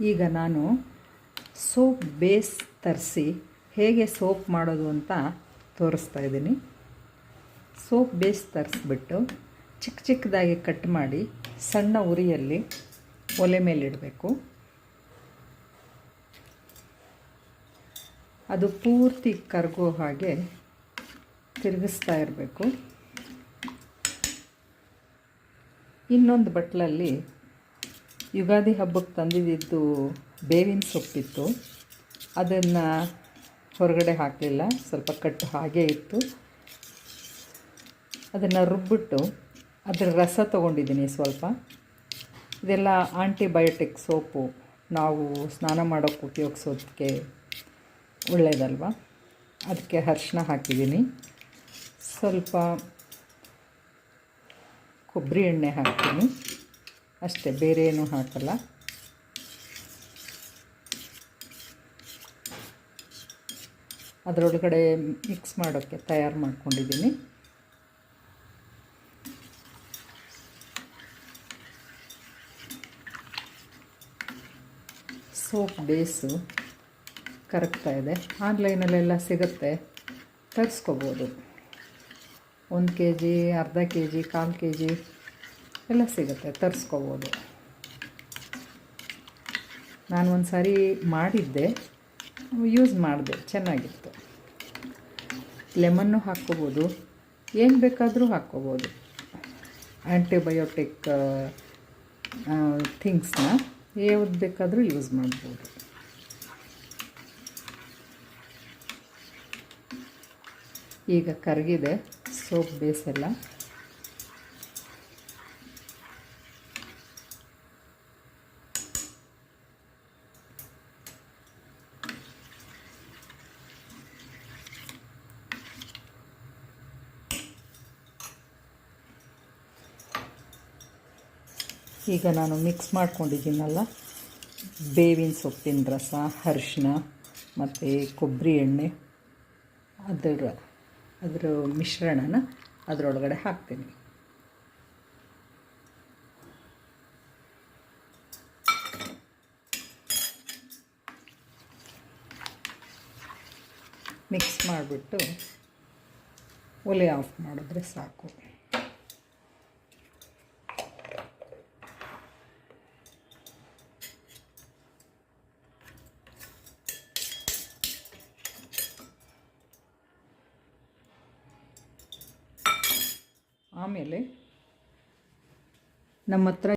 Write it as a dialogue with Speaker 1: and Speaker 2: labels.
Speaker 1: ಈಗ ನಾನು soap base ತರಿಸಿ ಹೇಗೆ ಸೋಪ್ ಮಾಡೋದು ಅಂತ ತೋರಿಸ್ತಾ ಇದ್ದೀನಿ. ಸೋಪ್ ಬೇಸ್ ತರಿಸ್ಬಿಟ್ಟು ಚಿಕ್ಕ ಚಿಕ್ಕದಾಗಿ ಕಟ್ ಮಾಡಿ ಸಣ್ಣ ಉರಿಯಲ್ಲಿ ಒಲೆ ಮೇಲಿಡಬೇಕು ಅದು ಪೂರ್ತಿ ಕರಗೋ ಹಾಗೆ ತಿರುಗಿಸ್ತಾ ಇರಬೇಕು. ಇನ್ನೊಂದು ಬಟ್ಲಲ್ಲಿ ಯುಗಾದಿ ಹಬ್ಬಕ್ಕೆ ತಂದಿದ್ದು ಬೇವಿನ ಸೊಪ್ಪಿತ್ತು. ಅದನ್ನು ಹೊರಗಡೆ ಹಾಕಲಿಲ್ಲ, ಸ್ವಲ್ಪ ಕಟ್ಟು ಹಾಗೇ ಇತ್ತು. ಅದನ್ನು ರುಬ್ಬಿಟ್ಟು ಅದರ ರಸ ತಗೊಂಡಿದ್ದೀನಿ ಸ್ವಲ್ಪ. ಇದೆಲ್ಲ ಆಂಟಿಬಯೋಟಿಕ್ ಸೋಪು. ನಾವು ಸ್ನಾನ ಮಾಡೋಕ್ಕೆ ಉಪಯೋಗಿಸೋದಕ್ಕೆ ಒಳ್ಳೆಯದಲ್ವ ಅದಕ್ಕೆ ಅರ್ಶಿನ ಹಾಕಿದ್ದೀನಿ. ಸ್ವಲ್ಪ ಕೊಬ್ಬರಿ ಎಣ್ಣೆ ಹಾಕ್ತೀನಿ. ಅಷ್ಟೇ, ಬೇರೆ ಏನೂ ಹಾಕಲ್ಲ. ಅದರೊಳಗಡೆ ಮಿಕ್ಸ್ ಮಾಡೋಕ್ಕೆ ತಯಾರು ಮಾಡ್ಕೊಂಡಿದ್ದೀನಿ. ಸೋಪ್ ಬೇಸು ಕರಗ್ತಾ ಇದೆ. ಆನ್ಲೈನಲ್ಲೆಲ್ಲ ಸಿಗುತ್ತೆ. ತರಿಸ್ಕೋಬೋದು. ಒಂದು ಕೆ ಜಿ ಅರ್ಧ ಕೆ ಜಿ ಕಾಲು ಕೆ ಜಿ ಎಲ್ಲ ಸಿಗುತ್ತೆ, ತರಿಸ್ಕೋಬೋದು. ನಾನು ಒಂದು ಸಾರಿ ಮಾಡಿದ್ದೆ ಯೂಸ್ ಮಾಡಿದೆ, ಚೆನ್ನಾಗಿತ್ತು. ಲೆಮನ್ನು ಹಾಕ್ಕೋಬೋದು, ಏನು ಬೇಕಾದರೂ ಹಾಕ್ಕೋಬೋದು. ಆ್ಯಂಟಿಬಯೋಟಿಕ್ ಥಿಂಗ್ಸ್ನ ಯಾವ್ದು ಬೇಕಾದರೂ ಯೂಸ್ ಮಾಡ್ಬೋದು. ಈಗ ಕರಗಿದೆ ಸೋಪ್ ಬೇಸೆಲ್ಲ ಈಗ ನಾನು ಮಿಕ್ಸ್ ಮಾಡ್ಕೊಂಡಿದ್ದೀನಲ್ಲ? ಬೇವಿನ ಸೊಪ್ಪಿನ ರಸ, ಅರಿಶಿನ, ಮತ್ತು ಕೊಬ್ಬರಿ ಎಣ್ಣೆ. ಅದರ ಅದರ ಮಿಶ್ರಣನ ಅದರೊಳಗಡೆ ಹಾಕ್ತೀನಿ. ಮಿಕ್ಸ್ ಮಾಡಿಬಿಟ್ಟು ಒಲೆ ಆಫ್ ಮಾಡಿದ್ರೆ ಸಾಕು. ಆಮೇಲೆ ನಮ್ಮ ಹತ್ರ